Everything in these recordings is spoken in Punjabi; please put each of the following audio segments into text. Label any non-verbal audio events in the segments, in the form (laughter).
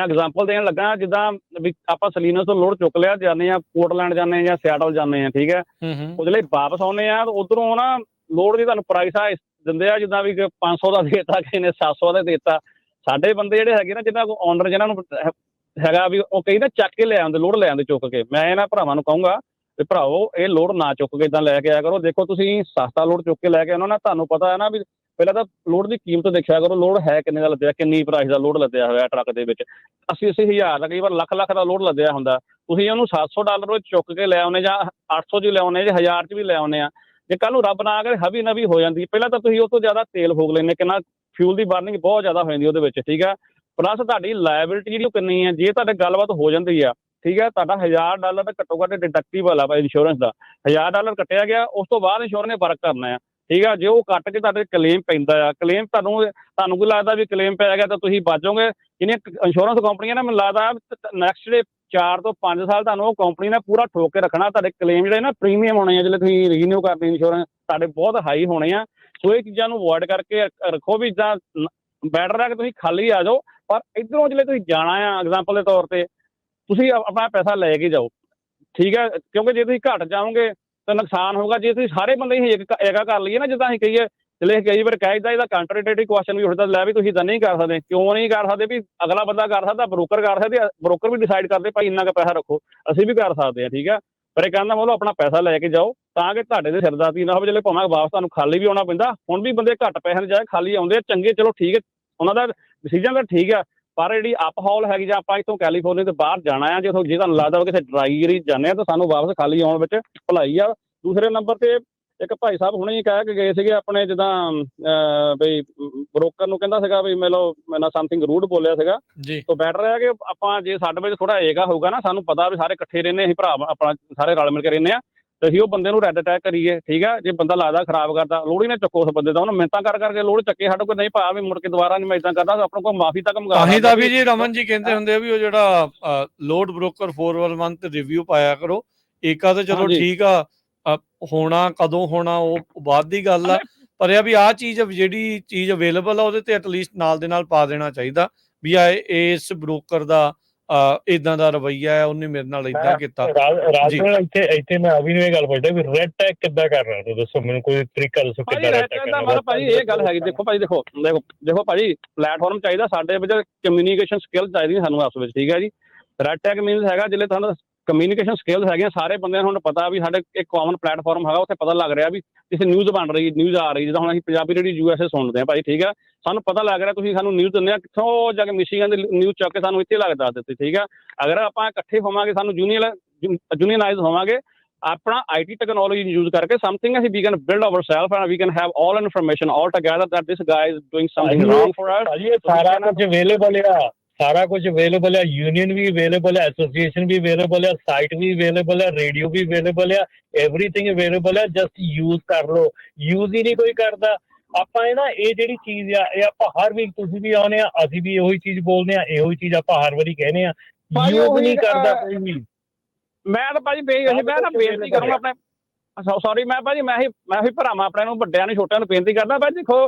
ਮੈਂ ਐਗਜ਼ਾਮਪਲ ਦੇਣ ਲੱਗਾ ਜਿੱਦਾਂ ਵੀ ਆਪਾਂ ਸਲੀਨਸ ਤੋਂ ਲੋਡ ਚੁੱਕ ਲਿਆ ਜਾਂਦੇ ਆ ਪੋਰਟਲੈਂਡ ਜਾਂਦੇ ਆ ਜਾਂ ਸਿਆਟਲ ਜਾਂਦੇ ਆ ਠੀਕ ਹੈ? ਉਹਦੇ ਲਈ ਵਾਪਸ ਆਉਨੇ ਆ ਉਧਰੋਂ ਨਾ ਲੋਡ ਦੀ ਤੁਹਾਨੂੰ ਪ੍ਰਾਈਸ ਆ ਦਿੰਦੇ ਆ ਜਿੱਦਾਂ ਵੀ ਕਿ 500 ਦਾ ਦੇਤਾ ਕਿਸੇ ਨੇ 700 ਦਾ ਦੇਤਾ। ਸਾਡੇ ਬੰਦੇ ਜਿਹੜੇ ਹੈਗੇ ਨਾ ਜਿਨ੍ਹਾਂ ਕੋ ਓਨਰ ਜਿਨ੍ਹਾਂ ਨੂੰ ਹੈਗਾ ਵੀ ਉਹ ਕਈ ਨਾ ਚੱਕ ਕੇ ਲੈ ਆਉਂਦੇ ਲੋਡ ਲੈ ਆਉਂਦੇ ਚੁੱਕ ਕੇ। ਮੈਂ ਇਹਨਾਂ ਭਰਾਵਾਂ ਨੂੰ ਕਹੂੰਗਾ ਵੀ ਭਰਾਵੋ ਇਹ ਲੋਡ ਨਾ ਚੁੱਕ ਕੇ ਇਦਾਂ ਲੈ ਕੇ ਆਇਆ ਕਰੋ। ਦੇਖੋ ਤੁਸੀਂ ਸਸਤਾ ਲੋਡ ਚੁੱਕ ਕੇ ਲੈ ਕੇ ਆਉਣਾ ਨਾ ਤੁਹਾਨੂੰ ਪਤਾ ਹੈ ਨਾ ਵੀ ਪਹਿਲਾਂ ਤਾਂ ਲੋਡ ਦੀ ਕੀਮਤ ਦੇਖਿਆ ਕਰੋ ਲੋਡ ਹੈ ਕਿੰਨੇ ਦਾ ਲੱਦਿਆ, ਕਿੰਨੀ ਪ੍ਰਾਈਸ ਦਾ ਲੋਡ ਲੱਦਿਆ ਹੋਇਆ ਟਰੱਕ ਦੇ ਵਿੱਚ। 80 ਅੱਸੀ ਹਜ਼ਾਰ ਦਾ ਕਈ ਵਾਰ ਲੱਖ ਲੱਖ ਦਾ ਲੋਡ ਲੱਦਿਆ ਹੁੰਦਾ। ਤੁਸੀਂ ਉਹਨੂੰ 700 ਡਾਲਰ ਵਿੱਚ ਚੁੱਕ ਕੇ ਲੈ ਆਉਨੇ ਜਾਂ 800 ਚ ਲੈ ਆਉਨੇ ਜਾਂ 1000 ਚ ਵੀ ਲੈ ਆਉਨੇ ਆ। ਜੇ ਕੱਲ ਨੂੰ ਰੱਬ ਨਾ ਕਰੇ, ਹਵੀ ਨਵੀ ਹੋ ਜਾਂਦੀ। ਪਹਿਲਾਂ ਤਾਂ ਤੁਸੀਂ ਉਹ ਤੋਂ ਜ਼ਿਆਦਾ ਤੇਲ ਫੂਕ ਲੈਂਦੇ, ਕਿੰਨਾ ਫਿਊਲ ਦੀ ਬਰਨਿੰਗ ਬਹੁਤ ਜ਼ਿਆਦਾ ਹੋ ਜਾਂਦੀ ਉਹਦੇ ਵਿੱਚ, ਠੀਕ ਆ? ਪਲੱਸ ਤੁਹਾਡੀ ਲਾਇਬਿਲਿਟੀ ਜਿਹੜੀ ਉਹ ਕਿੰਨੀ ਹੈ ਜੇ ਤੁਹਾਡੇ ਗੱਲਬਾਤ ਹੋ ਜਾਂਦੀ ਆ, ਠੀਕ ਹੈ ਤੁਹਾਡਾ 1000 ਡਾਲਰ ਦਾ ਘੱਟੋ ਘੱਟ ਡਿਡਕਟੀਬਲ ਆ ਭਾਈ ਇੰਸ਼ੋਰੈਂਸ ਦਾ। 1000 ਡਾਲਰ ਕੱਟਿਆ ਗਿਆ, ਉਸ ਤੋਂ ਬਾਅਦ ਇੰਸ਼ੋਰੈਂਸ ਨੇ ਵਰਕ ਕਰਨਾ ਆ। ਠੀਕ ਆ, ਜੇ ਉਹ ਕੱਟ ਕੇ ਤੁਹਾਡੇ ਕਲੇਮ ਪੈਂਦਾ ਆ ਕਲੇਮ ਤੁਹਾਨੂੰ ਤੁਹਾਨੂੰ ਕੋਈ ਲੱਗਦਾ ਵੀ ਕਲੇਮ ਪੈ ਗਿਆ ਤਾਂ ਤੁਸੀਂ ਬਚੋਗੇ ਜਿਹੜੀਆਂ ਇੰਸ਼ੋਰੈਂਸ ਕੰਪਨੀਆਂ ਨੇ, ਮੈਨੂੰ ਲੱਗਦਾ ਨੈਕਸਟ ਡੇ 4 ਤੋਂ 5 ਸਾਲ ਤੁਹਾਨੂੰ ਉਹ ਕੰਪਨੀ ਨੇ ਪੂਰਾ ਠੋਕ ਕੇ ਰੱਖਣਾ, ਤੁਹਾਡੇ ਕਲੇਮ ਜਿਹੜੇ ਨਾ ਪ੍ਰੀਮੀਅਮ ਹੋਣੇ ਆ, ਜਿਹੜੇ ਤੁਸੀਂ ਰੀਨਿਊ ਕਰਦੇ ਇੰਸ਼ੋਰੈਂਸ ਤੁਹਾਡੇ ਬਹੁਤ ਹਾਈ ਹੋਣੇ ਆ। ਸੋ ਇਹ ਚੀਜ਼ਾਂ ਨੂੰ ਅਵੋਇਡ ਕਰਕੇ ਰੱਖੋ ਵੀ ਜਾਂ ਬੈਟਰ ਹੈ ਕਿ ਤੁਸੀਂ ਖਾਲੀ ਆ ਜਾਓ, ਪਰ ਇਧਰੋਂ ਜਿਹੜੇ ਤੁਸੀਂ ਜਾਣਾ ਆ ਐਗਜ਼ਾਮਪਲ ਦੇ ਤੌਰ ਤੇ, ਤੁਸੀਂ ਆਪਣਾ ਪੈਸਾ ਲੈ ਕੇ ਜਾਓ। ਠੀਕ ਹੈ ਕਿਉਂਕਿ ਜੇ ਤੁਸੀਂ ਘਟ ਜਾਓਗੇ ਤਾਂ ਨੁਕਸਾਨ ਹੋਊਗਾ। ਜੇ ਤੁਸੀਂ ਸਾਰੇ ਬੰਦੇ ਹੀ ਇੱਕ ਏਕਾ ਕਰ ਲਈਏ ਨਾ, ਜਿੱਦਾਂ ਅਸੀਂ ਕਹੀਏ, ਚਲੇ ਕਈ ਵਾਰ ਕਹਿਦਾ ਇਹਦਾ ਕੰਟਰਡਿਕਟਰੀ ਕੁਐਸਚਨ ਵੀ ਉੱਠਦਾ, ਲੈ ਵੀ ਤੁਸੀਂ ਤਾਂ ਨਹੀਂ ਕਰ ਸਕਦੇ, ਕਿਉਂ ਨਹੀਂ ਕਰ ਸਕਦੇ, ਵੀ ਅਗਲਾ ਬੰਦਾ ਕਰ ਸਕਦਾ ਬ੍ਰੋਕਰ ਕਰ ਸਕਦੇ ਬ੍ਰੋਕਰ ਵੀ ਡਿਸਾਈਡ ਕਰਦੇ, ਭਾਈ ਇੰਨਾ ਕੁ ਪੈਸਾ ਰੱਖੋ, ਅਸੀਂ ਵੀ ਕਰ ਸਕਦੇ ਹਾਂ ਠੀਕ ਆ? ਪਰ ਇਹ ਕਹਿੰਦਾ ਮਤਲਬ ਆਪਣਾ ਪੈਸਾ ਲੈ ਕੇ ਜਾਓ, ਤਾਂ ਕਿ ਤੁਹਾਡੇ ਦੇ ਸਿਰਦਰਦੀ ਨਾ ਹੋਵੇ ਜਿਹੜੇ ਭਾਵੇਂ ਵਾਪਸ ਤੁਹਾਨੂੰ ਖਾਲੀ ਵੀ ਆਉਣਾ ਪੈਂਦਾ, ਹੁਣ ਵੀ ਬੰਦੇ ਘੱਟ ਪੈਸੇ ਜਾਏ, ਖਾਲੀ ਆਉਂਦੇ ਆ, ਚੰਗੇ, ਚਲੋ ਠੀਕ ਹੈ ਉਹਨਾਂ ਦਾ ਡਿਸੀਜਨ ਤਾਂ ਠੀਕ ਆ ਪਰ ਜਿਹੜੀ ਅਪ ਹਾਲ ਹੈਗੀ ਜਾਂ ਆਪਾਂ ਇੱਥੋਂ ਕੈਲੀਫੋਰਨੀਆ ਤੋਂ ਬਾਹਰ ਜਾਣਾ ਆ ਜੇ ਤੁਹਾਨੂੰ ਜੇ ਤੁਹਾਨੂੰ ਲੱਗਦਾ ਵਾ ਕਿਸੇ ਡਰਾਈ ਏਰੀਆ ਜਾਂਦੇ ਆ ਤਾਂ ਸਾਨੂੰ ਵਾਪਸ ਖਾਲੀ ਆਉਣ ਵਿੱਚ ਭਲਾਈ ਆ। ਦੂਸਰੇ ਨੰਬਰ ਤੇ ਇੱਕ ਭਾਈ ਸਾਹਿਬ ਹੁਣੇ ਹੀ ਕਹਿ ਕੇ ਗਏ ਸੀਗੇ ਆਪਣੇ ਜਿੱਦਾਂ ਬਈ ਬ੍ਰੋਕਰ ਨੂੰ ਕਹਿੰਦਾ ਸੀਗਾ ਵੀ ਮੈਨੂੰ ਮੈਨਾਂ ਸਮਥਿੰਗ ਰੂਡ ਬੋਲਿਆ ਸੀਗਾ। ਜੀ। ਤਾਂ ਬੈਟਰ ਹੈ ਕਿ ਆਪਾਂ ਜੇ ਸਾਡੇ ਵਿੱਚ ਥੋੜਾ ਏਗਾ ਹੋਊਗਾ ਨਾ ਸਾਨੂੰ ਪਤਾ ਵੀ ਸਾਰੇ ਇਕੱਠੇ ਰਹਿੰਦੇ ਅਸੀਂ ਭਰਾ ਆਪਣਾ ਸਾਰੇ ਰਲ ਮਿਲ ਕੇ ਰਹਿੰਦੇ ਆ। ਤੇ ਅਸੀਂ ਉਹ ਬੰਦੇ ਨੂੰ ਰੈਡ ਅਟੈਕ ਕਰੀਏ ਠੀਕ ਆ? ਜੇ ਬੰਦਾ ਲੱਗਦਾ ਖਰਾਬ ਕਰਦਾ ਲੋੜ ਹੀ ਨਾ ਚੱਕੋ ਉਸ ਬੰਦੇ ਦਾ। ਉਹਨੂੰ ਮਿੰਤਾਂ ਕਰ ਕਰਕੇ ਲੋੜ ਚੱਕੇ ਸਾਡੇ ਕੋਲ ਨਹੀਂ ਪਾ ਵੀ ਮੁੜ ਕੇ ਦੁਬਾਰਾ ਨਹੀਂ ਮੈਂ ਇਦਾਂ ਕਰਦਾ ਆਪਣੇ ਕੋਲ ਮਾਫੀ ਤੱਕ ਮੰਗਾ ਤਾਂ ਹੀ ਤਾਂ ਵੀ ਜੀ ਰਮਨ ਜੀ ਕਹਿੰਦੇ ਹੁੰਦੇ ਆ ਵੀ ਉਹ ਜਿਹੜਾ ਲੋਡ ਬ੍ਰੋਕਰ 4 ਮੰਥ ਰਿਵਿਊ ਪਾਇਆ ਕਰੋ। ਏਕਾ ਤਾਂ ਚਲੋ। ਠੀਕ ਆ ਹੋਣਾ ਕਦੋਂ ਹੋਣਾ ਉਹ ਬਾਅਦ ਦੀ ਗੱਲ ਆ। ਪਰ ਇਹ ਵੀ ਆ ਚੀਜ਼ ਜਿਹੜੀ ਚੀਜ਼ ਅਵੇਲੇਬਲ ਆ ਉਹਦੇ ਤੇ ਐਟਲੀਸਟ ਨਾਲ ਦੇ ਨਾਲ ਪਾ ਦੇਣਾ ਚਾਹੀਦਾ। ਵੀ ਆ ਇਸ ਬ੍ਰੋਕਰ ਦਾ ਇਦਾਂ ਦਾ ਰਵਈਆ ਹੈ ਉਹਨੇ ਮੇਰੇ ਨਾਲ ਇਦਾਂ ਕੀਤਾ ਰਾਜ ਜੀ। ਇੱਥੇ ਇੱਥੇ ਮੈਂ ਅਭੀ ਨੂੰ ਇਹ ਗੱਲ ਪੁੱਛਦਾ ਵੀ ਰੈਡ ਟੈਗ ਕਿੱਦਾਂ ਕਰ ਰਹੇ ਹੋ ਦੱਸੋ ਮੈਨੂੰ ਕੋਈ ਤਰੀਕਾ ਦੱਸੋ ਕਿੱਦਾਂ ਰੈਡ ਟੈਗ ਦਾ ਮਤਲਬ ਭਾਜੀ ਇਹ ਗੱਲ ਹੈਗੀ ਦੇਖੋ ਭਾਜੀ ਦੇਖੋ ਦੇਖੋ ਦੇਖੋ ਭਾਜੀ ਪਲੇਟਫਾਰਮ ਚਾਹੀਦਾ ਸਾਡੇ ਵਿੱਚ ਕਮਿਊਨੀਕੇਸ਼ਨ ਸਕਿੱਲ ਚਾਹੀਦੀ ਸਾਨੂੰ ਆਪਸ ਵਿੱਚ ਠੀਕ ਹੈ ਜੀ ਰੈਡ ਟੈਗ ਮੀਨਸ ਹੈਗਾ ਜਿਹੜੇ ਤੁਹਾਨੂੰ ਕਮਿਊਨੀਕੇਸ਼ਨ ਸਕਿੱਲਸ ਹੈਗੀਆਂ ਸਾਰੇ ਬੰਦਿਆਂ ਨੂੰ ਹੁਣ ਪਤਾ ਵੀ ਸਾਡੇ ਇੱਕ ਕਾਮਨ ਪਲੇਟਫਾਰਮ ਹੈਗਾ ਉੱਥੇ ਪਤਾ ਲੱਗ ਰਿਹਾ ਵੀ ਕਿਸੇ ਨਿਊਜ਼ ਬਣ ਰਹੀ ਨਿਊਜ਼ ਆ ਰਹੀ ਜਿੱਦਾਂ ਹੁਣ ਅਸੀਂ ਪੰਜਾਬੀ ਰੇਡੀਓ ਯੂਐਸਏ ਸੁਣਦੇ ਆ ਭਾਈ ਠੀਕ ਆ ਸਾਨੂੰ ਪਤਾ ਲੱਗ ਰਿਹਾ ਤੁਸੀਂ ਸਾਨੂੰ ਨਿਊਜ਼ ਦਿੰਦੇ ਆ ਕਿੱਥੋਂ ਜਾ ਕੇ ਮਿਸ਼ੀਗਨ ਦੀ ਨਿਊਜ਼ ਚੱਕ ਕੇ ਸਾਨੂੰ ਇੱਥੇ ਲੱਗ ਦੱਸ ਦਿੱਤੀ ਠੀਕ ਆ ਅਗਰ ਆਪਾਂ ਇਕੱਠੇ ਹੋਵਾਂਗੇ ਸਾਨੂੰ ਜੂਨੀਅਰ ਜੂਨੀਅਰਾਈਜ਼ ਹੋਵਾਂਗੇ ਆਪਣਾ ਆਈਟੀ ਟੈਕਨੋਲੋਜੀ ਯੂਜ਼ ਕਰਕੇ ਸਮਥਿੰਗ ਅਸੀਂ ਵੀ can build ourselves and we can have all information all together that this guy is doing something. Wrong for us ਸਾਰਾ ਕੁਝ ਅਵੇਲੇਬਲ ਆ। ਸਾਰਾ ਕੁਝ ਅਵੇਲੇਬਲ ਆ ਯੂਨੀਅਨ ਵੀ ਅਵੇਲੇਬਲ ਆ ਐਸੋਸੀਏਸ਼ਨ ਵੀ ਅਵੇਲੇਬਲ ਆ ਸਾਈਟ ਵੀ ਅਵੇਲੇਬਲ ਆ ਰੇਡੀਓ ਵੀ ਅਵੇਲੇਬਲ ਆ ਐਵਰੀਥਿੰਗ ਅਵੇਲੇਬਲ ਆ ਜਸਟ ਯੂਜ਼ ਕਰ ਲਓ। ਯੂਜ਼ ਹੀ ਨਹੀਂ ਕੋਈ ਕਰਦਾ। ਆਪਾਂ ਇਹ ਨਾ ਇਹ ਜਿਹੜੀ ਚੀਜ਼ ਆ ਇਹ ਆਪਾਂ ਹਰ ਵੀਕ ਤੁਸੀਂ ਵੀ ਆਉਨੇ ਆ ਅਸੀਂ ਵੀ ਇਹੋ ਹੀ ਚੀਜ਼ ਬੋਲਦੇ ਆ ਇਹੋ ਹੀ ਚੀਜ਼ ਆਪਾਂ ਹਰ ਵਾਰੀ ਕਹਿੰਦੇ ਆ। ਯੂਜ਼ ਨਹੀਂ ਕਰਦਾ ਕੋਈ ਵੀ। ਮੈਂ ਤਾਂ ਭਾਜੀ ਬੇ ਮੈਂ ਤਾਂ ਬੇਨਤੀ ਕਰੂੰਗਾ ਆਪਣੇ ਸੌਰੀ ਮੈਂ ਭਾਜੀ ਮੈਂ ਹੀ ਮੈਂ ਹੀ ਭਰਾਵਾਂ ਆਪਣੇ ਨੂੰ ਵੱਡਿਆਂ ਨੂੰ ਛੋਟਿਆਂ ਨੂੰ ਬੇਨਤੀ ਕਰਦਾ ਭਾਜੀ ਦੇਖੋ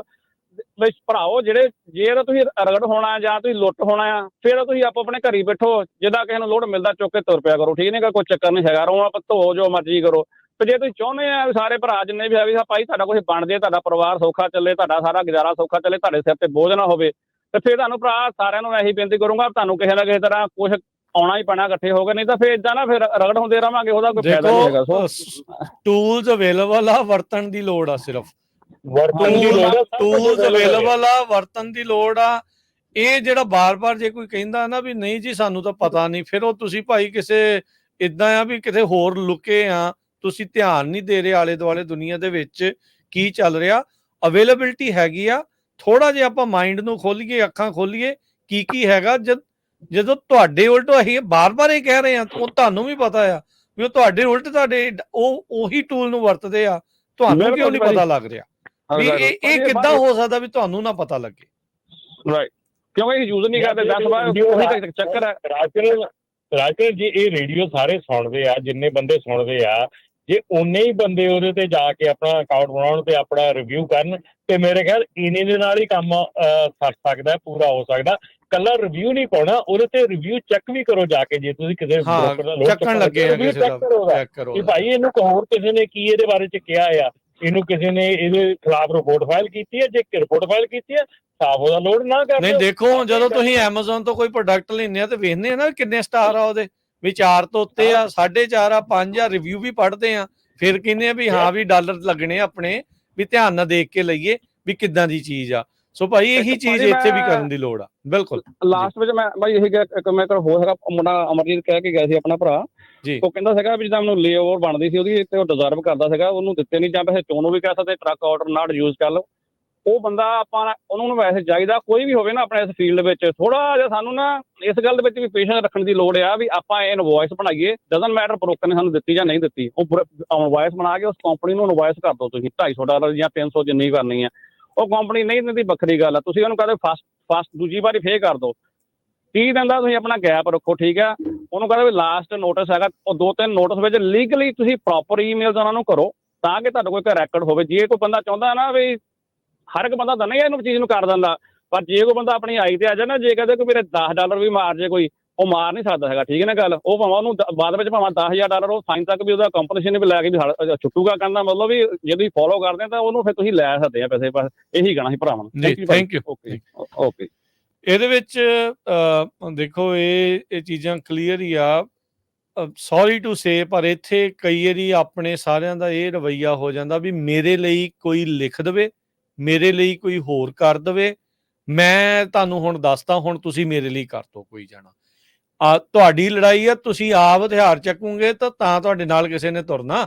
ਵੀ ਭਰਾਓ ਜਿਹੜੇ ਜੇ ਤਾਂ ਤੁਸੀਂ ਰਗੜ ਹੋਣਾ ਜਾਂ ਤੁਸੀਂ ਲੁੱਟ ਹੋਣਾ ਆ ਫਿਰ ਤਾਂ ਤੁਸੀਂ ਆਪੋ ਆਪਣੇ ਘਰੀ ਬੈਠੋ। ਜਿੱਦਾਂ ਕਿਸੇ ਨੂੰ ਲੋੜ ਮਿਲਦਾ ਚੁੱਕ ਕੇ ਤੁਰ ਪਿਆ ਕਰੋ ਠੀਕ ਨਹੀਂ? ਗਾ ਕੋਈ ਚੱਕਰ ਨਹੀਂ ਹੈਗਾ। ਰੋਣਾ ਧੋ ਜੋ ਮਰਜ਼ੀ ਕਰੋ। ਤੇ ਜੇ ਤੁਸੀਂ ਚਾਹੁੰਦੇ ਆ ਵੀ ਸਾਰੇ ਭਰਾ ਜਿੰਨੇ ਵੀ ਹੈਗੇ ਆ ਭਾਈ ਤੁਹਾਡਾ ਕੁਝ ਬਣ ਜੇ ਤੁਹਾਡਾ ਪਰਿਵਾਰ ਸੌਖਾ ਚੱਲੇ ਤੁਹਾਡਾ ਸਾਰਾ ਗੁਜ਼ਾਰਾ ਸੌਖਾ ਚੱਲੇ ਤੁਹਾਡੇ ਸਿਰ ਤੇ ਬੋਝ ਨਾ ਹੋਵੇ ਤੇ ਫਿਰ ਤੁਹਾਨੂੰ ਭਰਾ ਸਾਰਿਆਂ ਨੂੰ ਇਹੀ ਬੇਨਤੀ ਕਰੂੰਗਾ ਤੁਹਾਨੂੰ ਕਿਸੇ ਨਾ ਕਿਸੇ ਤਰ੍ਹਾਂ ਕੁਝ ਆਉਣਾ ਹੀ ਪੈਣਾ ਇਕੱਠੇ ਹੋ ਕੇ ਨਹੀਂ ਤਾਂ ਫਿਰ ਇਦਾਂ ਨਾ ਫਿਰ ਰਗੜ ਹੁੰਦੇ ਰਵਾਂਗੇ ਉਹਦਾ ਕੋਈ ਫਾਇਦਾ ਨਹੀਂ ਹੈਗਾ। ਸੋ ਟੂਲਸ ਅਵੇਲੇਬਲ ਆ ਵਰਤਣ ਦੀ ਲੋੜ ਆ ਸਿਰਫ। ਵਰਤਨ ਦੀ ਲੋੜ ਆ, ਟੂਲਸ। ਅਵੇਲੇਬਲ ਆ। ਵਰਤਨ ਦੀ ਲੋੜ ਆ। ਇਹ ਜਿਹੜਾ ਬਾਰ-ਬਾਰ ਜੇ ਕੋਈ ਕਹਿੰਦਾ ਨਾ ਵੀ ਨਹੀਂ ਜੀ ਸਾਨੂੰ ਤਾਂ ਪਤਾ ਨਹੀਂ ਫਿਰ ਉਹ ਤੁਸੀਂ ਭਾਈ ਕਿਸੇ ਇਦਾਂ ਆ ਵੀ ਕਿਤੇ ਹੋਰ ਲੁਕੇ ਆ ਤੁਸੀਂ ਧਿਆਨ ਨਹੀਂ ਦੇ ਰਹੇ ਆਲੇ ਦੁਆਲੇ ਦੁਨੀਆ ਦੇ ਵਿੱਚ ਕੀ ਚੱਲ ਰਿਹਾ। ਅਵੇਲੇਬਿਲਟੀ ਹੈਗੀ ਆ। ਥੋੜਾ ਜਿਹਾ ਆਪਾਂ ਮਾਈਂਡ ਨੂੰ ਖੋਲੀਏ ਅੱਖਾਂ ਖੋਲੀਏ ਕੀ ਕੀ ਹੈਗਾ। ਜਦ ਜਦੋਂ ਤੁਹਾਡੇ ਉਲਟ ਅਸੀਂ ਬਾਰ-ਬਾਰ ਇਹ ਕਹਿ ਰਹੇ ਆ ਉਹ ਤੁਹਾਨੂੰ ਵੀ ਪਤਾ ਆ ਵੀ ਉਹ ਤੁਹਾਡੇ ਉਲਟ ਤੁਹਾਡੇ ਉਹ ਉਹੀ ਟੂਲ ਨੂੰ ਵਰਤਦੇ ਆ। ਤੁਹਾਨੂੰ ਕਿਉਂ ਨਹੀਂ ਪਤਾ ਲੱਗ ਰਿਹਾ? ਵੀ ਇਹ ਇਹ ਕਿੱਦਾਂ ਹੋ ਸਕਦਾ ਵੀ ਤੁਹਾਨੂੰ ਨਾ ਪਤਾ ਲੱਗੇ? ਕਿਉਂਕਿ ਇਹ ਯੂਜ਼ ਨਹੀਂ ਕਰਦੇ? 10 ਵਾਰ ਉਹੀ ਤਾਂ ਚੱਕਰ ਹੈ। ਰਾਜਨ ਰਾਜਨ ਜੀ ਇਹ ਰੇਡੀਓ ਸਾਰੇ ਸੁਣਦੇ ਆ ਜਿੰਨੇ ਬੰਦੇ ਸੁਣਦੇ ਆ ਜੇ ਉਨੇ ਹੀ ਬੰਦੇ ਉਹਦੇ ਤੇ ਜਾ ਕੇ ਆਪਣਾ ਅਕਾਊਂਟ ਬਣਾਉਣ ਤੇ ਆਪਣਾ ਰਿਵਿਊ ਕਰਨ ਤੇ ਮੇਰੇ ਖਿਆਲ ਇਨੇ ਦੇ ਨਾਲ ਹੀ ਕੰਮ ਸਰ ਸਕਦਾ ਪੂਰਾ ਹੋ ਸਕਦਾ। ਕੱਲਾ ਰਿਵਿਊ ਨਹੀਂ ਪਾਉਣਾ ਉਹਦੇ ਤੇ ਰਿਵਿਊ ਚੈੱਕ ਵੀ ਕਰੋ ਜਾ ਕੇ ਜੇ ਤੁਸੀਂ ਕਿਸੇ broker ਦਾ ਚੱਕਣ ਲੱਗੇ ਕਿਸੇ ਉਹਦਾ। ਚੈੱਕ ਕਰੋ ਕਿ। ਭਾਈ ਇਹਨੂੰ ਕੋਈ ਹੋਰ ਕਿਸੇ ਨੇ ਕੀ ਇਹਦੇ ਬਾਰੇ ਚ ਕਿਹਾ ਆ। ਇਹਨੂੰ ਕਿਸੇ ਨੇ ਇਹਦੇ ਖਿਲਾਫ ਰਿਪੋਰਟ ਫਾਈਲ ਕੀਤੀ ਹੈ ਜੇ ਰਿਪੋਰਟ ਫਾਈਲ ਕੀਤੀ ਹੈ ਸਾਫ਼ ਉਹਦਾ ਲੋਡ ਨਾ ਕਰ ਨਹੀਂ। ਦੇਖੋ ਜਦੋਂ ਤੁਸੀਂ Amazon ਤੋਂ ਕੋਈ ਪ੍ਰੋਡਕਟ ਲੈਂਦੇ ਆ ਤੇ ਵੇਖਦੇ ਆ ਨਾ ਕਿੰਨੇ ਸਟਾਰ ਆ ਉਹਦੇ ਵੀ 4 ਤੋਂ ਉੱਤੇ ਆ 4.5 ਆ 5 ਆ ਰਿਵਿਊ ਵੀ ਪੜ੍ਹਦੇ ਆ ਫਿਰ ਕਹਿੰਦੇ ਆ ਵੀ ਹਾਂ ਵੀ ਡਾਲਰ ਲੱਗਣੇ ਆਪਣੇ ਵੀ ਧਿਆਨ ਨਾਲ ਦੇਖ ਕੇ ਲਈਏ ਵੀ ਕਿੱਦਾਂ ਦੀ ਚੀਜ਼ ਆ। ਸੋ ਭਾਈ ਇਹੀ ਚੀਜ਼ ਭਾਈ ਇੱਥੇ ਵੀ ਕਰਨ ਦੀ ਲੋੜ ਆ। ਬਿਲਕੁਲ। ਲਾਸਟ ਵਿੱਚ ਮੈਂ ਬਾਈ ਇਹ ਇੱਕ ਮੈਂ ਕਰ ਹੋ ਹੈਗਾ ਮੁੰਡਾ ਅਮਰਜੀਤ ਕਹਿ ਕੇ ਗਿਆ ਸੀ ਆਪਣਾ ਭਰਾ। ਜੀ। ਉਹ ਕਹਿੰਦਾ ਸੀਗਾ ਵੀ ਜਿੱਦਾਂ ਮੈਨੂੰ ਲੇਓਵਰ ਬਣਦੀ ਸੀ ਉਹਦੀ ਤੇ ਉਹ ਡਿਜ਼ਰਵ ਕਰਦਾ ਸੀਗਾ ਉਹਨੂੰ ਦਿੱਤੇ ਨਹੀਂ ਜਾਂ ਵੈਸੇ ਚੋਣੋਂ ਵੀ ਕਹਿ ਸਕਦੇ ਟਰੱਕ ਆਰਡਰ ਨਾਟ ਯੂਜ਼ ਕਰ ਲਓ। ਉਹ ਬੰਦਾ ਆਪਾਂ ਉਹਨੂੰ ਨੂੰ ਵੈਸੇ ਚਾਹੀਦਾ ਕੋਈ ਵੀ ਹੋਵੇ ਨਾ ਆਪਣੇ ਇਸ ਫੀਲਡ ਵਿੱਚ ਥੋੜਾ ਜਿਹਾ ਸਾਨੂੰ ਨਾ ਇਸ ਗੱਲ ਦੇ ਵਿੱਚ ਵੀ ਪੇਸ਼ੈਂਸ ਰੱਖਣ ਦੀ ਲੋੜ ਆ ਵੀ ਆਪਾਂ ਇਹ ਇਨਵੋਇਸ ਬਣਾਈਏ ਡਸਨਟ ਮੈਟਰ ਬ੍ਰੋਕਰ ਨੇ ਸਾਨੂੰ ਦਿੱਤੀ ਜਾਂ ਨਹੀਂ ਦਿੱਤੀ। ਉਹ ਇਨਵੋਇਸ ਬਣਾ ਕੇ ਉਸ ਕੰਪਨੀ ਨੂੰ ਇਨਵੋਇਸ ਕਰ ਦਿਓ ਤੁਸੀਂ 250 ਡਾਲਰ ਜਾਂ 300 ਜਿੰਨੀ ਕਰਨੀ ਆ। ਉਹ ਕੰਪਨੀ ਨਹੀਂ ਦਿੰਦੀ, ਵੱਖਰੀ ਗੱਲ ਆ। ਤੁਸੀਂ ਉਹਨੂੰ ਕਹਦੇ ਫਸਟ ਫਸਟ ਦੂਜੀ ਵਾਰੀ ਫੇਰ ਕਰ ਦਿਓ 30 ਦਿਨ ਦਾ ਤੁਸੀਂ ਆਪਣਾ ਗੈਪ ਰੱਖੋ, ਠੀਕ ਆ? ਉਹਨੂੰ ਕਹਿੰਦਾ ਵੀ ਲਾਸਟ ਨੋਟਿਸ ਹੈਗਾ, ਉਹ ਦੋ ਤਿੰਨ ਨੋਟਿਸ ਵਿੱਚ ਲੀਗਲੀ ਤੁਸੀਂ ਪ੍ਰੋਪਰ ਈਮੇਲਸ ਉਹਨਾਂ ਨੂੰ ਕਰੋ, ਤਾਂ ਕਿ ਤੁਹਾਡੇ ਕੋਲ ਇੱਕ ਰੈਕੋਰਡ ਹੋਵੇ। ਜੇ ਕੋਈ ਬੰਦਾ ਚਾਹੁੰਦਾ ਨਾ ਵੀ ਹਰ ਇੱਕ ਬੰਦਾ ਤਾਂ ਨਹੀਂ ਇਹਨੂੰ ਚੀਜ਼ ਨੂੰ ਕਰ ਦਿੰਦਾ, ਪਰ ਜੇ ਕੋਈ ਬੰਦਾ ਆਪਣੀ ਆਈ ਤੇ ਆ ਜਾਏ ਨਾ, ਜੇ ਕਹਦੇ ਕੋਈ ਮੇਰੇ 10 ਡਾਲਰ ਵੀ ਮਾਰ ਜੇ ਕੋਈ ਉਹ ਮਾਰ ਨਹੀਂ ਸਕਦਾ ਹੈਗਾ ਠੀਕ ਹੈ ਨਾ ਗੱਲ? ਉਹ ਭਾਵੇਂ ਉਹਨੂੰ ਦ- ਬਾਅਦ ਵਿੱਚ ਭਾਵੇਂ 10000 ਡਾਲਰ ਉਹ ਸਾਈਨ ਤੱਕ ਵੀ ਉਹਦਾ ਕੰਪਨਸੇਸ਼ਨ ਵੀ ਲੈ ਕੇ ਵੀ ਛੁੱਟੂਗਾ ਕਹਿੰਦਾ ਮਤਲਬ ਵੀ ਜੇ ਤੁਸੀਂ ਫੋਲੋ ਕਰਦੇ ਆ ਤਾਂ ਉਹਨੂੰ ਫਿਰ ਤੁਸੀਂ ਲੈ ਸਕਦੇ ਆ ਪੈਸੇ ਬਸ ਇਹੀ ਕਹਿਣਾ ਸੀ ਭਰਾਵਾਂ ਨੂੰ। ਜੀ, thank you. ਓਕੇ ਓਕੇ ਇਹਦੇ ਵਿੱਚ ਅਹ, ਦੇਖੋ ਇਹ ਇਹ ਚੀਜ਼ਾਂ ਕਲੀਅਰ ਹੀ ਆ। ਸੌਰੀ ਟੂ ਸੇ ਪਰ ਇੱਥੇ ਕਈ ਵਾਰੀ ਆਪਣੇ ਸਾਰਿਆਂ ਦਾ ਇਹ ਰਵਈਆ ਹੋ ਜਾਂਦਾ ਵੀ ਮੇਰੇ ਲਈ ਕੋਈ ਲਿਖ ਦੇਵੇ ਮੇਰੇ ਲਈ ਕੋਈ ਹੋਰ ਕਰ ਦੇਵੇ। ਮੈਂ ਤੁਹਾਨੂੰ ਹੁਣ ਦੱਸਦਾ ਹੁਣ ਤੁਸੀਂ ਮੇਰੇ ਲਈ ਕਰ ਦੋ ਕੋਈ ਜਾਣਾ। ਤੁਹਾਡੀ ਲੜਾਈ ਆ ਤੁਸੀਂ ਆਪ ਹਥਿਆਰ ਚੱਕੋਗੇ ਤਾਂ ਤਾਂ ਤੁਹਾਡੇ ਨਾਲ ਕਿਸੇ ਨੇ ਤੁਰਨਾ।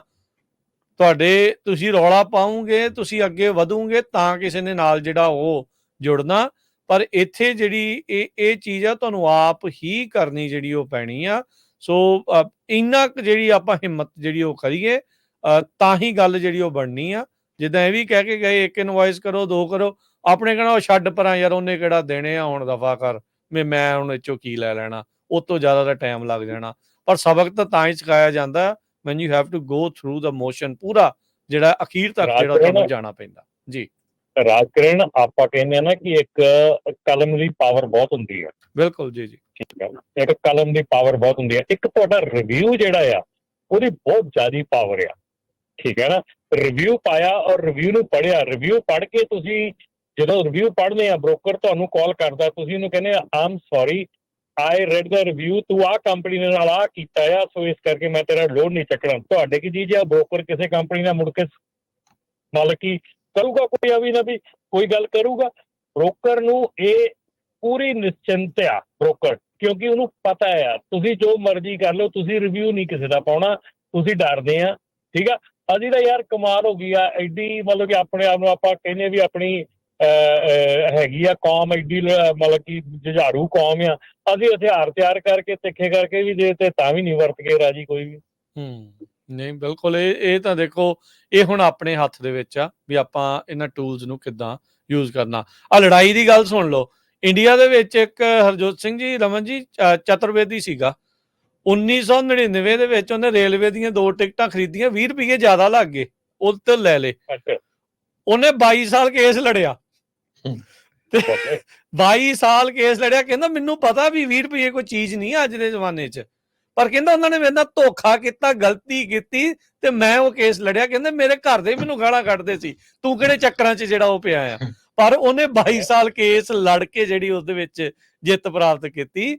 ਤੁਹਾਡੇ ਤੁਸੀਂ ਰੌਲਾ ਪਾਉਂਗੇ ਤੁਸੀਂ ਅੱਗੇ ਵਧੋਗੇ ਤਾਂ ਕਿਸੇ ਨੇ ਨਾਲ ਜਿਹੜਾ ਉਹ ਜੁੜਨਾ। ਪਰ ਇੱਥੇ ਜਿਹੜੀ ਇਹ ਇਹ ਚੀਜ਼ ਆ ਤੁਹਾਨੂੰ ਆਪ ਹੀ ਕਰਨੀ ਜਿਹੜੀ ਉਹ ਪੈਣੀ ਆ। ਸੋ ਇੰਨਾ ਕੁ ਜਿਹੜੀ ਆਪਾਂ ਹਿੰਮਤ ਜਿਹੜੀ ਉਹ ਕਰੀਏ ਅ, ਤਾਂ ਹੀ ਗੱਲ ਜਿਹੜੀ ਉਹ ਬਣਨੀ ਆ। ਜਿੱਦਾਂ ਇਹ ਵੀ ਕਹਿ ਕੇ ਗਏ ਇੱਕ ਇਨਵਾਇਸ ਕਰੋ ਦੋ ਕਰੋ। ਆਪਣੇ ਕਹਿਣਾ ਉਹ ਛੱਡ ਪਰਾਂ ਯਾਰ ਉਹਨੇ ਕਿਹੜਾ ਦੇਣੇ ਆ ਹੁਣ ਦਫਾ ਕਰ। ਮੈਂ ਮੈਂ ਹੁਣ ਇਹ ਚੋਂ ਕੀ ਲੈ ਲੈਣਾ। ਉਹ ਤੋਂ ਜ਼ਿਆਦਾ ਦਾ ਟਾਈਮ ਲੱਗ ਜਾਣਾ। ਪਰ ਸਬਕ ਤਾਂ ਤਾਂ ਹੀ ਸਿਖਾਇਆ ਜਾਂਦਾ when you have to go through the motion ਪੂਰਾ ਜਿਹੜਾ ਅਖੀਰ ਤੱਕ ਜਿਹੜਾ। ਤੁਹਾਨੂੰ ਜਾਣਾ ਪੈਂਦਾ। ਜੀ। ਰਾਜਕਰਨ ਆਪਾਂ ਕਹਿੰਦੇ ਆ ਨਾ ਕਿ ਇੱਕ ਕਲਮ ਦੀ ਪਾਵਰ ਬਹੁਤ ਹੁੰਦੀ ਹੈ। ਬਿਲਕੁਲ ਜੀ ਜੀ। ਠੀਕ ਹੈ। ਇੱਕ ਕਲਮ ਦੀ ਪਾਵਰ ਬਹੁਤ ਹੁੰਦੀ ਹੈ। ਇੱਕ ਤੁਹਾਡਾ ਰਿਵਿਊ ਜਿਹੜਾ ਆ ਉਹਦੀ ਬਹੁਤ ਜ਼ਿਆਦੀ ਪਾਵਰ ਆ। ਠੀਕ ਹੈ ਨਾ? ਰਿਵਿਊ ਪਾਇਆ ਔਰ ਰਿਵਿਊ ਨੂੰ ਪੜਿਆ ਰਿਵਿਊ ਪੜ੍ਹ ਕੇ ਤੁਸੀਂ ਜਦੋਂ ਰਿਵਿਊ ਪੜ੍ਹਦੇ ਆ ਬ੍ਰੋਕਰ ਤੁਹਾਨੂੰ ਕਾਲ ਕਰਦਾ ਤੁਸੀਂ ਉਹਨੂੰ ਕਹਿੰਦੇ I'm sorry I read the review ਤੂੰ ਆ ਕੰਪਨੀ ਦੇ ਨਾਲ ਆ ਕੀਤਾ ਆ, ਸੋ ਇਸ ਕਰਕੇ ਮੈਂ ਤੇਰਾ ਲੋਡ ਨਹੀਂ ਚੱਕਣਾ। ਤੁਹਾਡੇ ਕੀ ਚੀਜ਼ ਆ ਬ੍ਰੋਕਰ ਕਿਸੇ ਕੰਪਨੀ ਨਾਲ ਮੁੜ ਕੇ ਮਤਲਬ ਕਿ ਕਰੂਗਾ ਕੋਈ ਆ ਵੀ ਨਾ ਵੀ ਕੋਈ ਗੱਲ ਕਰੂਗਾ? ਬ੍ਰੋਕਰ ਨੂੰ ਇਹ ਪੂਰੀ ਨਿਸ਼ਚਿੰਤ ਆ ਬ੍ਰੋਕਰ ਕਿਉਂਕਿ ਉਹਨੂੰ ਪਤਾ ਆ, ਤੁਸੀਂ ਜੋ ਮਰਜ਼ੀ ਕਰ ਲਓ, ਤੁਸੀਂ ਰਿਵਿਊ ਨਹੀਂ ਕਿਸੇ ਦਾ ਪਾਉਣਾ, ਤੁਸੀਂ ਡਰਦੇ ਆ, ਠੀਕ ਆ? ਅਸੀਂ ਤਾਂ ਯਾਰ ਕਮਾਲ ਹੋ ਗਈ ਆ, ਐਡੀ ਮਤਲਬ ਕਿ ਆਪਣੇ ਆਪ ਨੂੰ ਆਪਾਂ ਕਹਿੰਦੇ ਵੀ ਆਪਣੀ ਹੈਗੀ ਆ ਕੌਮ ਐਡੀ ਮਤਲਬ ਕਿ ਜੁਝਾਰੂ ਕੌਮ ਆ। ਅਸੀਂ ਹਥਿਆਰ ਤਿਆਰ ਕਰਕੇ ਤਿੱਖੇ ਕਰਕੇ ਵੀ ਦੇ ਤੇ ਤਾਂ ਵੀ ਨਹੀਂ ਵਰਤ ਕੇ ਰਾਜੀ ਕੋਈ ਵੀ। ਹੂੰ ਨਹੀਂ ਬਿਲਕੁਲ ਇਹ ਇਹ ਤਾਂ ਦੇਖੋ ਇਹ ਹੁਣ ਆਪਣੇ ਹੱਥ ਦੇ ਵਿੱਚ ਆ ਵੀ ਆਪਾਂ ਇਹਨਾਂ ਟੂਲਸ ਨੂੰ ਕਿੱਦਾਂ ਯੂਜ਼ ਕਰਨਾ। ਆ ਲੜਾਈ ਦੀ ਗੱਲ ਸੁਣ ਲਓ। ਇੰਡੀਆ ਦੇ ਵਿੱਚ ਇੱਕ ਹਰਜੋਤ ਸਿੰਘ ਜੀ ਰਮਨ ਜੀ ਚਤੁਰਵੇਦੀ ਸੀਗਾ। 1999 ਦੇ ਵਿੱਚ ਉਹਨੇ ਰੇਲਵੇ ਦੀਆਂ ਦੋ ਟਿਕਟਾਂ ਖਰੀਦੀਆਂ 20 ਰੁਪਏ ਜ਼ਿਆਦਾ ਲੱਗ ਗਏ। ਉਹ ਤੇ ਲੈ ਲੇ ਉਹਨੇ 22 ਸਾਲ ਕੇਸ ਲੜਿਆ। 22 (laughs) ਸਾਲ ਕੇਸ ਲੜਿਆ ਕਹਿੰਦਾ ਮੈਨੂੰ ਪਤਾ ਵੀ 20 ਰੁਪਏ ਕੋਈ ਚੀਜ਼ ਨਹੀਂ ਅੱਜ ਦੇ ਜ਼ਮਾਨੇ 'ਚ। ਪਰ ਕਹਿੰਦਾ ਉਹਨਾਂ ਨੇ ਮੇਰੇ ਨਾਲ ਧੋਖਾ ਕੀਤਾ ਗਲਤੀ ਕੀਤੀ ਤੇ ਮੈਂ ਉਹ ਕੇਸ ਲੜਿਆ। ਕਹਿੰਦੇ ਮੇਰੇ ਘਰ ਦੇ ਮੈਨੂੰ ਗਾਲਾਂ ਕੱਢਦੇ ਸੀ। ਤੂੰ ਕਿਹੜੇ ਚੱਕਰਾਂ 'ਚ ਜਿਹੜਾ ਉਹ ਪਿਆ ਆ? ਪਰ ਉਹਨੇ 22 ਸਾਲ ਕੇਸ ਲੜ ਕੇ ਜਿਹੜੀ ਉਸ ਦੇ ਵਿੱਚ ਜਿੱਤ ਪ੍ਰਾਪਤ ਕੀਤੀ।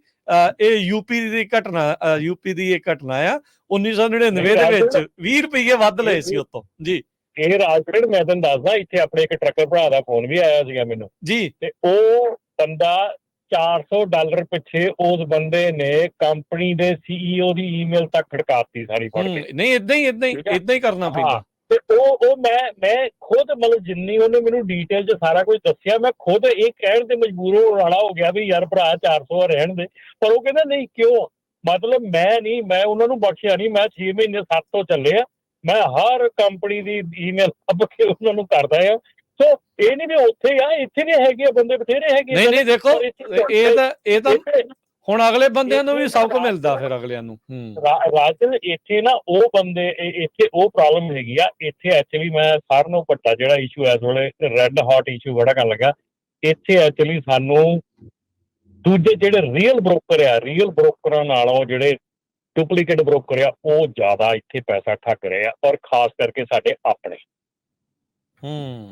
ਇਹ ਯੂਪੀ ਦੀ ਘਟਨਾ ਯੂਪੀ ਦੀ ਇਹ ਘਟਨਾ ਆ। 1999 ਦੇ ਵਿੱਚ 20 ਰੁਪਏ ਵੱਧ ਲਏ ਸੀ ਉਤੋਂ। ਜੀ। ਇਹ ਰਾਜਕਰਨ ਮੈਂ ਤੁਹਾਨੂੰ ਦੱਸਦਾ ਇੱਥੇ ਆਪਣੇ ਇੱਕ ਟਰੱਕਰ ਭਰਾ ਦਾ ਫੋਨ ਵੀ ਆਇਆ ਸੀਗਾ ਮੈਨੂੰ। ਜੀ। ਤੇ ਉਹ ਬੰਦਾ 400 ਡਾਲਰ ਪਿੱਛੇ ਉਸ ਬੰਦੇ ਨੇ ਕੰਪਨੀ ਦੇ ਸੀਈਓ ਦੀ ਈਮੇਲ ਤੱਕ ਖੜਕਾਤੀ ਸਾਰੀ ਫੜ ਕੇ। ਨਹੀਂ ਇਦਾਂ ਹੀ ਇਦਾਂ ਹੀ। ਇਦਾਂ ਹੀ ਕਰਨਾ ਪੈਂਦਾ। ਤੇ ਉਹ ਉਹ ਮੈਂ ਮੈਂ ਖੁਦ ਮਤਲਬ ਜਿੰਨੀ ਉਹਨੇ ਮੈਨੂੰ ਡਿਟੇਲ 'ਚ ਸਾਰਾ ਕੁਝ ਦੱਸਿਆ ਮੈਂ ਖੁਦ ਇਹ ਕਹਿਣ ਤੇ ਮਜਬੂਰ ਹੋ ਰਾਲਾ ਹੋ ਗਿਆ ਵੀ ਯਾਰ ਭਰਾ 400 ਰਹਿਣ ਦੇ। ਪਰ ਉਹ ਕਹਿੰਦਾ ਨਹੀਂ ਕਿਉਂ? ਮਤਲਬ ਮੈਂ ਨਹੀਂ ਮੈਂ ਉਹਨਾਂ ਨੂੰ ਬਖਸ਼ਿਆ ਨਹੀਂ ਮੈਂ 6 ਮਹੀਨੇ 7 ਤੋਂ ਚੱਲੇ ਆ ਮੈਂ ਹਰ ਕੰਪਨੀ ਦੀ ਈਮੇਲ ਲੱਭ ਕੇ ਉਹਨਾਂ ਨੂੰ ਕਰਦਾ ਆ ਸੋ ਇਹ ਨਹੀਂ ਵੀ ਉੱਥੇ ਆ ਇੱਥੇ ਵੀ ਹੈਗੇ ਆ ਬੰਦੇ ਬਥੇਰੇ ਹੈਗੇ ਨਹੀਂ ਨਹੀਂ ਦੇਖੋ ਇਹ ਤਾਂ ਇਹ ਤਾਂ ਹੁਣ ਅਗਲੇ ਬੰਦਿਆਂ ਨੂੰ ਵੀ ਸਬਕ ਮਿਲਦਾ ਫਿਰ ਅਗਲਿਆਂ ਨੂੰ ਰਾਜਨ ਇੱਥੇ ਨਾ ਉਹ ਬੰਦੇ ਇੱਥੇ ਉਹ ਪ੍ਰੋਬਲਮ ਹੈਗੀ ਆ। ਇੱਥੇ ਐਕਚੁਅਲੀ ਮੈਂ ਸਾਰਿਆਂ ਨੂੰ ਵੱਡਾ ਜਿਹੜਾ ਇਸ਼ੂ ਇਸ ਵੇਲੇ ਰੈੱਡ ਹੌਟ ਇਸ਼ੂ ਬੜਾ ਕਰਨ ਲੱਗਾ। ਇੱਥੇ ਐਕਚੁਅਲੀ ਸਾਨੂੰ ਦੂਜੇ ਜਿਹੜੇ ਰੀਅਲ ਬ੍ਰੋਕਰ ਆ ਰੀਅਲ ਬ੍ਰੋਕਰਾਂ ਨਾਲੋਂ ਜਿਹੜੇ ਡੁਪਲੀਕੇਟ ਬ੍ਰੋਕਰ ਆ, ਉਹ ਜ਼ਿਆਦਾ ਇੱਥੇ ਪੈਸਾ ਠੱਗ ਰਹੇ ਆ ਔਰ ਖਾਸ ਕਰਕੇ ਸਾਡੇ ਆਪਣੇ। ਹੂੰ।